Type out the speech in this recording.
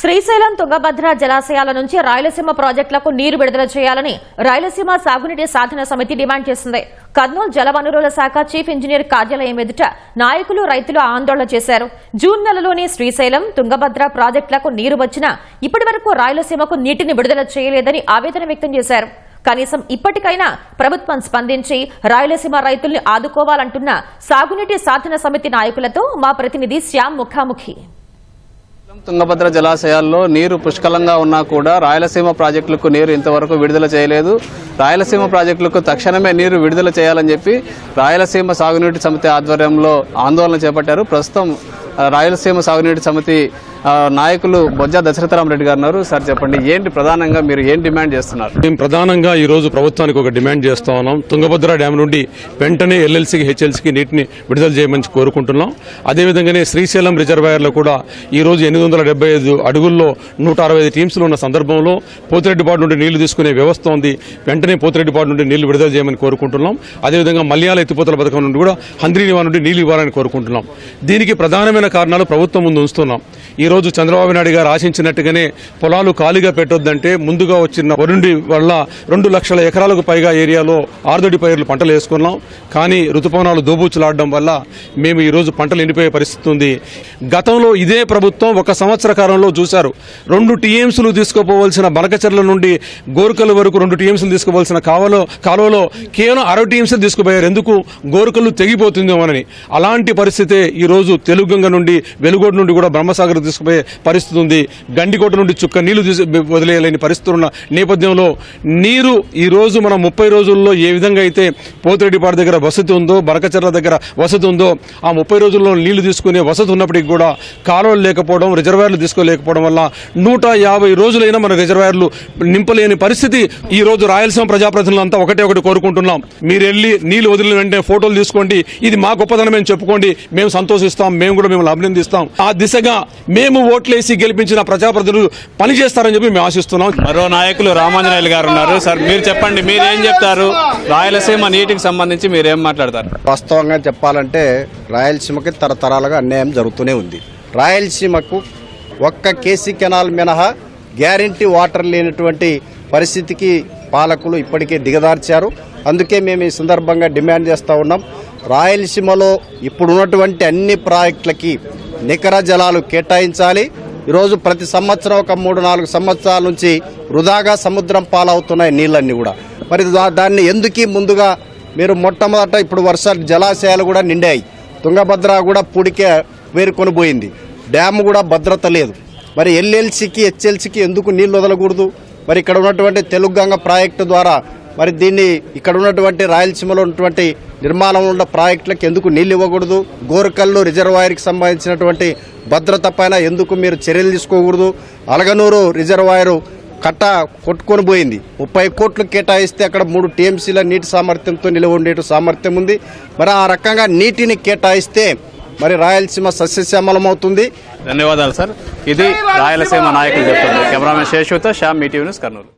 శ్రీశైలం తుంగభద్ర జలాశయాల నుంచి రాయలసీమ ప్రాజెక్టులకు నీరు విడుదల చేయాలని రాయలసీమ సాగునీటి సాధన సమితి డిమాండ్ చేసింది. కర్నూలు జలవనరుల శాఖ చీఫ్ ఇంజనీర్ కార్యాలయం ఎదుట నాయకులు రైతులు ఆందోళన చేశారు. జూన్ నెలలోని శ్రీశైలం తుంగభద్ర ప్రాజెక్టులకు నీరు వచ్చినా ఇప్పటివరకు రాయలసీమకు నీటిని విడుదల చేయలేదని ఆవేదన వ్యక్తం చేశారు. కనీసం ఇప్పటికైనా ప్రభుత్వం స్పందించి రాయలసీమ రైతుల్ని ఆదుకోవాలంటున్న సాగునీటి సాధన సమితి నాయకులతో మా ప్రతినిధి శ్యామ్ ముఖాముఖి. తుంగభద్ర జలాశయాల్లో నీరు పుష్కలంగా ఉన్నా కూడా రాయలసీమ ప్రాజెక్టులకు నీరు ఇంతవరకు విడుదల చేయలేదు. రాయలసీమ ప్రాజెక్టులకు తక్షణమే నీరు విడుదల చేయాలని చెప్పి రాయలసీమ సాగునీటి సమితి ఆధ్వర్యంలో ఆందోళన చేపట్టారు. ప్రస్తుతం రాయలసీమ సాగునీటి సమితి నాయకులు బొజ్జ దశరథరామరెడ్డి గారు ఉన్నారు. సార్ చెప్పండి ఏంటి ప్రధానంగా మీరు ఏం డిమాండ్ చేస్తున్నారు? మేము ప్రధానంగా ఈ రోజు ప్రభుత్వానికి ఒక డిమాండ్ చేస్తా ఉన్నాం. తుంగభద్ర డ్యామ్ నుండి వెంటనే ఎల్ఎల్సీకి హెచ్ఎల్సీకి నీటిని విడుదల చేయమని కోరుకుంటున్నాం. అదేవిధంగానే శ్రీశైలం రిజర్వాయర్లో కూడా ఈ రోజు ఎనిమిది వందల డెబ్బై ఐదు అడుగుల్లో నూట అరవై ఐదు టీమ్స్లు ఉన్న సందర్భంలో పోతిరెడ్డిపాడు నుండి నీళ్ళు తీసుకునే వ్యవస్థ ఉంది. వెంటనే పోతిరెడ్డిపాడు నుండి నీళ్ళు విడుదల చేయమని కోరుకుంటున్నాం. అదేవిధంగా మల్యాల ఎత్తిపోతల పథకం నుండి కూడా హంద్రీనివా నుండి నీళ్ళు ఇవ్వాలని కోరుకుంటున్నాం. దీనికి ప్రధానమైన కారణాలు ప్రభుత్వం ముందు ఉంచుతున్నాం. ఈ రోజు చంద్రబాబు నాయుడు గారు ఆశించినట్టుగానే పొలాలు ఖాళీగా పెట్టొద్దంటే ముందుగా వచ్చిన వరుండి వల్ల రెండు లక్షల ఎకరాలకు పైగా ఏరియాలో ఆరుదడి పైర్లు పంటలు వేసుకున్నాం. కానీ ఋతుపవనాలు దోబూచులాడడం వల్ల మేము ఈ రోజు పంటలు ఎండిపోయే పరిస్థితి ఉంది. గతంలో ఇదే ప్రభుత్వం ఒక సంవత్సర కాలంలో చూశారు. రెండు టీఎంసీలు తీసుకుపోవలసిన బనకచెర్ల నుండి గోరుకల వరకు రెండు టీఎంసీలు తీసుకోవాల్సిన కావలో కాలువలో కేవలం అరవై టీఎంసీలు తీసుకుపోయారు. ఎందుకు? గోరుకలు తెగిపోతుందేమోనని. అలాంటి పరిస్థితే ఈ రోజు తెలుగుగంగ నుండి వెలుగోడు నుండి కూడా బ్రహ్మసాగర్ తీసుకుపోయే పరిస్థితి ఉంది. గండికోట నుండి చుక్క నీళ్ళు తీసి వదిలేయలేని పరిస్థితులు ఉన్న నేపథ్యంలో నీరు ఈ రోజు మనం ముప్పై రోజుల్లో ఏ విధంగా అయితే పోతిరెడ్డిపాడు దగ్గర వసతి ఉందో బరకచెర్ల దగ్గర వసతి ఉందో ఆ ముప్పై రోజుల్లో నీళ్ళు తీసుకునే వసతి ఉన్నప్పటికీ కూడా కాలువలు లేకపోవడం రిజర్వాయర్లు తీసుకోలేకపోవడం వల్ల నూట యాభై రోజులైనా మన రిజర్వాయర్లు నింపలేని పరిస్థితి ఈ రోజు రాయలసీమ ప్రజాప్రతినిధులంతా ఒకటే ఒకటి కోరుకుంటున్నాం. మీరు వెళ్ళి నీళ్ళు వదిలిన వెంటనే ఫోటోలు తీసుకోండి. ఇది మా గొప్పదనం మేము చెప్పుకోండి. మేము సంతోషిస్తాం. మేము కూడా మిమ్మల్ని అభినందిస్తాం. ఆ దిశగా మేము ఓట్లేసి గెలిపించిన ప్రజాప్రతినిధులు పనిచేస్తారని చెప్పి మేము ఆశిస్తున్నాం. మరో నాయకులు రామాంజనేయులు గారు ఉన్నారు. సార్ మీరు చెప్పండి మీరు ఏం చెప్తారు? రాయలసీమ నీటికి సంబంధించి మీరు ఏం మాట్లాడతారు? వాస్తవంగా చెప్పాలంటే రాయలసీమకి తరతరాలుగా అన్యాయం జరుగుతూనే ఉంది. రాయలసీమకు ఒక్క కేసీ కెనాల్ మినహా గ్యారంటీ వాటర్ లేనటువంటి పరిస్థితికి పాలకులు ఇప్పటికే దిగదార్చారు. అందుకే మేము ఈ సందర్భంగా డిమాండ్ చేస్తూ ఉన్నాం. రాయలసీమలో ఇప్పుడున్నటువంటి అన్ని ప్రాజెక్టులకి నికర జలాలు కేటాయించాలి. ఈరోజు ప్రతి సంవత్సరం ఒక మూడు నాలుగు సంవత్సరాల నుంచి వృధాగా సముద్రం పాలవుతున్నాయి నీళ్ళన్నీ కూడా. మరి దా- దాన్ని ఎందుకు ముందుగా మీరు మొట్టమొదట ఇప్పుడు వర్షాలు జలాశయాలు కూడా నిండాయి. తుంగభద్ర కూడా పూడికే వేరుకొని పోయింది డ్యామ్ కూడా భద్రత లేదు. మరి ఎల్ఎల్సికి హెచ్ఎల్సికి ఎందుకు నీళ్ళు వదలకూడదు? మరి ఇక్కడ ఉన్నటువంటి తెలుగుగంగ ప్రాజెక్టు ద్వారా మరి దీన్ని ఇక్కడ ఉన్నటువంటి రాయలసీమలో ఉన్నటువంటి నిర్మాణంలో ఉన్న ప్రాజెక్టులకు ఎందుకు నీళ్ళు ఇవ్వకూడదు? గోరకల్లు రిజర్వాయర్కి సంబంధించినటువంటి భద్రత పైన ఎందుకు మీరు చర్యలు తీసుకోకూడదు? అలగనూరు రిజర్వాయరు కట్ట కొట్టుకొని పోయింది. ముప్పై కోట్లు కేటాయిస్తే అక్కడ మూడు టీఎంసీల నీటి సామర్థ్యంతో నిలవ ఉండే సామర్థ్యం ఉంది. మరి ఆ రకంగా నీటిని కేటాయిస్తే మరి రాయలసీమ సస్యశ్యామలం అవుతుంది. ధన్యవాదాలు సార్. ఇది రాయలసీమ నాయకులు చెప్తుంది కెమెరామెన్ శేషుతో శ్యామ్ మీటీవీ న్యూస్ కర్నూలు.